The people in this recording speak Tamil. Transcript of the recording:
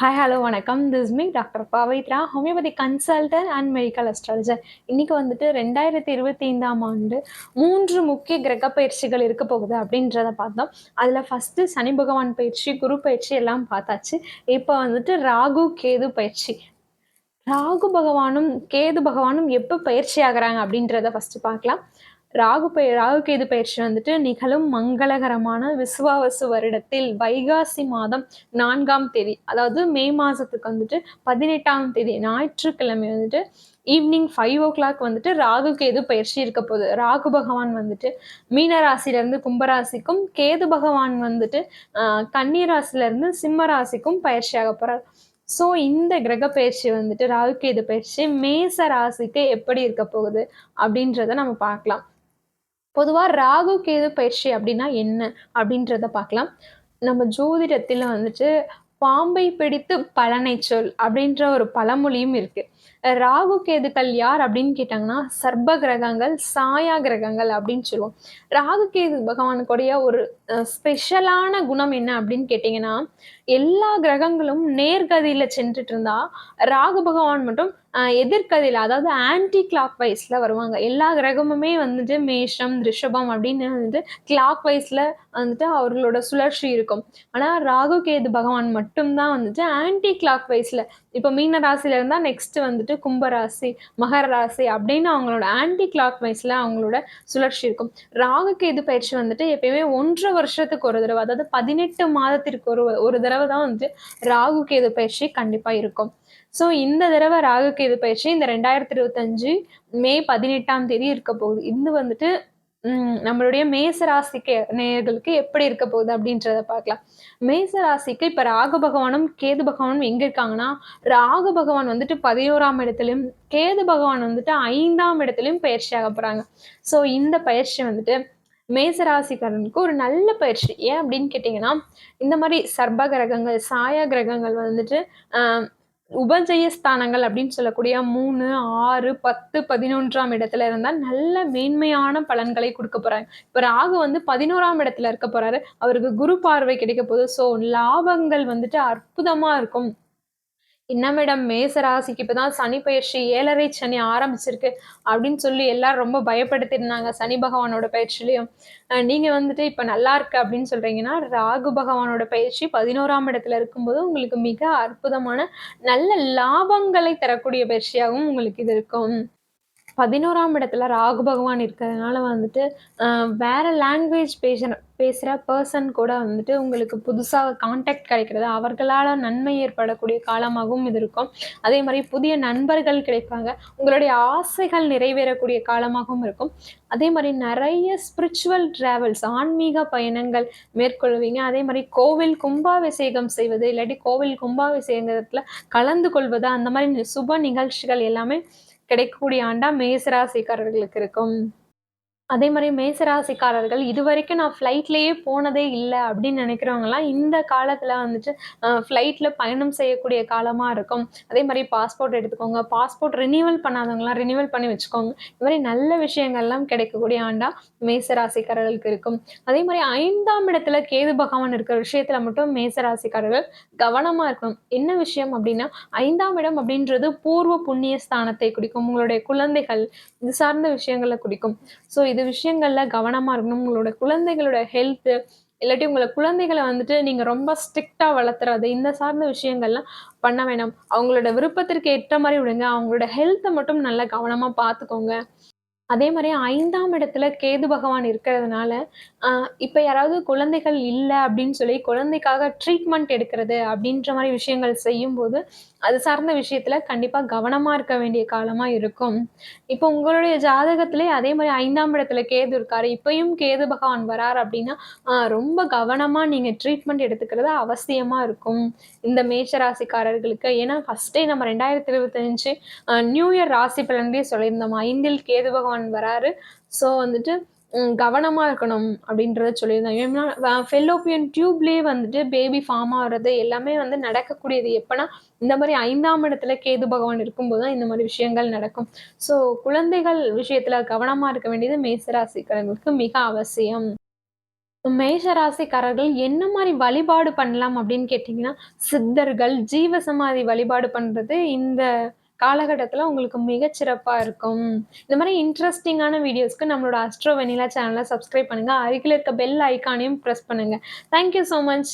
ஹாய் ஹலோ வணக்கம். This me doctor Pavithra homeopathy consultant and medical astrologer இன்னைக்கு வந்துட்டு ரெண்டாயிரத்தி இருபத்தி ஐந்தாம் ஆண்டு மூன்று முக்கிய கிரக பயிற்சிகள் இருக்க போகுது அப்படின்றத பார்த்தோம். அதில் ஃபஸ்ட்டு சனி பகவான் பயிற்சி குரு பயிற்சி எல்லாம் பார்த்தாச்சு. இப்போ வந்துட்டு ராகு கேது பயிற்சி. ராகு பகவானும் கேது பகவானும் எப்போ பயிற்சி ஆகுறாங்க அப்படின்றத ஃபஸ்ட்டு பார்க்கலாம். ராகு பய ராகு கேது பயிற்சி வந்துட்டு நிகழும் மங்களகரமான விசுவாவசு வருடத்தில் வைகாசி மாதம் நான்காம் தேதி அதாவது மே மாதத்துக்கு வந்துட்டு பதினெட்டாம் தேதி ஞாயிற்றுக்கிழமை வந்துட்டு ஈவினிங் ஃபைவ் ஓ கிளாக் வந்துட்டு ராகு கேது பயிற்சி இருக்க போகுது. ராகு பகவான் வந்துட்டு மீன ராசிலேருந்து கும்பராசிக்கும் கேது பகவான் வந்துட்டு கன்னி ராசிலேருந்து சிம்ம ராசிக்கும் போகிறார் ஸோ இந்த கிரக பயிற்சி வந்துட்டு ராகு கேது பயிற்சி மேச ராசிக்கு எப்படி இருக்க போகுது அப்படின்றத நம்ம பார்க்கலாம். பொதுவாக ராகு கேது பயிற்சி அப்படின்னா என்ன? அப்படின்றத பார்க்கலாம். நம்ம ஜோதிடத்தில் வந்துட்டு பாம்பை பிடித்து பலனை சொல் அப்படின்ற ஒரு பழமொழியும் இருக்கு. ராகு கேதுக்கள் யார் அப்படின்னு கேட்டாங்கன்னா சர்ப கிரகங்கள் சாயா கிரகங்கள் அப்படின்னு சொல்லுவோம். ராகு கேது பகவானுக்குடைய ஒரு ஸ்பெஷலான குணம் என்ன அப்படின்னு கேட்டிங்கன்னா எல்லா கிரகங்களும் நேர்கதியில் சென்றுட்டு இருந்தா ராகு பகவான் மட்டும் எதிர்கதியில் அதாவது ஆன்டி கிளாக் வைஸில் வருவாங்க. எல்லா கிரகமுமே வந்துட்டு மேஷம் ரிஷபம் அப்படின்னு வந்துட்டு கிளாக் வைஸில் வந்துட்டு அவர்களோட சுழற்சி இருக்கும். ஆனால் ராகு கேது பகவான் மட்டும்தான் வந்துட்டு ஆன்டி கிளாக் வைஸில் இப்போ மீன ராசியில இருந்தால் நெக்ஸ்ட் வந்துட்டு கும்பராசி மகர ராசி அப்படின்னு அவங்களோட ஆன்டி கிளாக் வைஸில் அவங்களோட சுழற்சி இருக்கும். ராகு கேது பயிற்சி வந்துட்டு எப்பயுமே ஒன்றரை வருஷத்துக்கு ஒரு தடவை அதாவது பதினெட்டு மாதத்திற்கு ஒரு ஒரு தடவை தான் வந்துட்டு ராகு கேது பயிற்சி கண்டிப்பாக இருக்கும். ஸோ இந்த தடவை ராகு கேது பயிற்சி இந்த ரெண்டாயிரத்தி இருபத்தஞ்சு மே பதினெட்டாம் தேதி இருக்க போகுது. இது வந்துட்டு நம்மளுடைய மேசராசிக்கு நேயர்களுக்கு எப்படி இருக்க போகுது அப்படின்றத பார்க்கலாம். மேசராசிக்கு இப்போ இப்ப ராகு பகவானும் கேது பகவானும் எங்க இருக்காங்கன்னா ராகு பகவான் வந்துட்டு பதினோராம் இடத்துலையும் கேது பகவான் வந்துட்டு ஐந்தாம் இடத்துலையும் பயிற்சி ஆக போறாங்க. ஸோ இந்த பயிற்சி வந்துட்டு மேசராசிக்காரனுக்கு ஒரு நல்ல பயிற்சி. ஏன் அப்படின்னு கேட்டிங்கன்னா இந்த மாதிரி சர்ப கிரகங்கள் சாய கிரகங்கள் வந்துட்டு உபஜய ஸ்தானங்கள் அப்படின்னு சொல்லக்கூடிய மூணு ஆறு பத்து பதினொன்றாம் இடத்துல இருந்தால் நல்ல மேன்மையான பலன்களை கொடுக்க போறாங்க இப்போ ராகு வந்து பதினோராம் இடத்துல இருக்க போறாரு. அவருக்கு குரு பார்வை கிடைக்க போகுது. ஸோ லாபங்கள் வந்துட்டு அற்புதமாக இருக்கும். என்ன மேடம் மேச ராசிக்கு இப்பதான் சனி பயிற்சி ஏழரை சனி ஆரம்பிச்சிருக்கு அப்படின்னு சொல்லி எல்லாரும் ரொம்ப பயப்படுத்திருந்தாங்க சனி பகவானோட பயிற்சிலையும் நீங்க வந்துட்டு இப்ப நல்லா இருக்கு அப்படின்னு சொல்றீங்கன்னா ராகு பகவானோட பயிற்சி பதினோராம் இடத்துல இருக்கும்போது உங்களுக்கு மிக அற்புதமான நல்ல லாபங்களை தரக்கூடிய பயிற்சியாகவும் உங்களுக்கு இது இருக்கும். பதினோராம் இடத்துல ராகு பகவான் இருக்கிறதுனால வந்துட்டு வேற லாங்குவேஜ் பேசுகிற பேசுகிற பர்சன் கூட வந்துட்டு உங்களுக்கு புதுசாக காண்டாக்ட் கிடைக்கிறது அவர்களால் நன்மை ஏற்படக்கூடிய காலமாகவும் இது இருக்கும். அதே மாதிரி புதிய நண்பர்கள் கிடைப்பாங்க. உங்களுடைய ஆசைகள் நிறைவேறக்கூடிய காலமாகவும் இருக்கும். அதே மாதிரி நிறைய ஸ்பிரிச்சுவல் ட்ராவல்ஸ் ஆன்மீக பயணங்கள் மேற்கொள்வீங்க. அதே மாதிரி கோவில் கும்பாபிஷேகம் செய்வது இல்லாட்டி கோவில் கும்பாபிஷேகத்தில் கலந்து கொள்வது அந்த மாதிரி சுப நிகழ்ச்சிகள் எல்லாமே கிடைக்கக்கூடிய ஆண்டா மேசராசிக்காரர்களுக்கு இருக்கும். அதே மாதிரி மேசராசிக்காரர்கள் இது வரைக்கும் நான் ஃப்ளைட்லேயே போனதே இல்லை அப்படின்னு நினைக்கிறவங்கலாம் இந்த காலத்தில் வந்துட்டு ஃப்ளைட்டில் பயணம் செய்யக்கூடிய காலமாக இருக்கும். அதே மாதிரி பாஸ்போர்ட் எடுத்துக்கோங்க. பாஸ்போர்ட் ரினியூவல் பண்ணாதவங்களாம் ரினியூவல் பண்ணி வச்சுக்கோங்க. இது மாதிரி நல்ல விஷயங்கள்லாம் கிடைக்கக்கூடிய ஆண்டா மேசராசிக்காரர்களுக்கு இருக்கும். அதே மாதிரி ஐந்தாம் இடத்துல கேது பகவான் இருக்கிற விஷயத்தில் மட்டும் மேசராசிக்காரர்கள் கவனமாக இருக்கணும். என்ன விஷயம் அப்படின்னா ஐந்தாம் இடம் அப்படின்றது பூர்வ புண்ணிய ஸ்தானத்தை குடிக்கும் உங்களுடைய குழந்தைகள் இது சார்ந்த விஷயங்களை குடிக்கும் ஸோ இது விஷயங்களில் கவனமாக இருக்கணும். உங்களோட குழந்தைகளோட ஹெல்த்து இல்லாட்டி உங்களை குழந்தைகளை வந்துட்டு நீங்கள் ரொம்ப ஸ்ட்ரிக்டாக வளர்த்துறது இந்த சார்ந்த விஷயங்கள்லாம் பண்ண வேணாம். அவங்களோட விருப்பத்திற்கு ஏற்ற மாதிரி விடுங்க. அவங்களோட ஹெல்த்தை மட்டும் நல்லா கவனமாக பார்த்துக்கோங்க. அதே மாதிரி ஐந்தாம் இடத்துல கேது பகவான் இருக்கிறதுனால இப்போ யாராவது குழந்தைகள் இல்லை அப்படின்னு சொல்லி குழந்தைக்காக ட்ரீட்மெண்ட் எடுக்கிறது அப்படின்ற மாதிரி விஷயங்கள் செய்யும்போது அது சார்ந்த விஷயத்துல கண்டிப்பாக கவனமாக இருக்க வேண்டிய காலமாக இருக்கும். இப்போ உங்களுடைய ஜாதகத்திலே அதே மாதிரி ஐந்தாம் இடத்துல கேது இருக்காரு இப்பயும் கேது பகவான் வரார் அப்படின்னா ரொம்ப கவனமாக நீங்கள் ட்ரீட்மெண்ட் எடுத்துக்கிறது அவசியமாக இருக்கும். இந்த மேஷராசிக்காரர்களுக்கு ஏன்னா ஃபர்ஸ்டே நம்ம ரெண்டாயிரத்தி இருபத்தஞ்சு நியூ இயர் ராசி பலன்லேயே சொல்லியிருந்தோம். ஐந்தில் கேது பகவான் வராரு. ஸோ வந்துட்டு கவனமாக இருக்கணும் அப்படின்றத சொல்லியிருந்தாங்க ஏன்னா ஃபெல்லோப்பியன் டியூப்லேயே வந்துட்டு பேபி ஃபார்ம் ஆகிறது எல்லாமே வந்து நடக்கக்கூடியது. எப்போனா இந்த மாதிரி ஐந்தாம் இடத்துல கேது பகவான் இருக்கும்போது தான் இந்த மாதிரி விஷயங்கள் நடக்கும். ஸோ குழந்தைகள் விஷயத்தில் கவனமாக இருக்க வேண்டியது மேசராசிக்காரங்களுக்கு மிக அவசியம். மேஷராசிக்காரர்கள் என்ன மாதிரி வழிபாடு பண்ணலாம் அப்படின்னு கேட்டிங்கன்னா சித்தர்கள், ஜீவசமாதி வழிபாடு பண்ணுறது இந்த காலகட்டத்தில் உங்களுக்கு மிகச்சிறப்பாக இருக்கும். இந்த மாதிரி இன்ட்ரஸ்டிங்கான வீடியோஸ்க்கு நம்மளோட அஸ்ட்ரோ வெனிலா சேனல சப்ஸ்கிரைப் பண்ணுங்க. அருகில் இருக்க பெல் ஐகானையும் ப்ரெஸ் பண்ணுங்க. Thank you so much.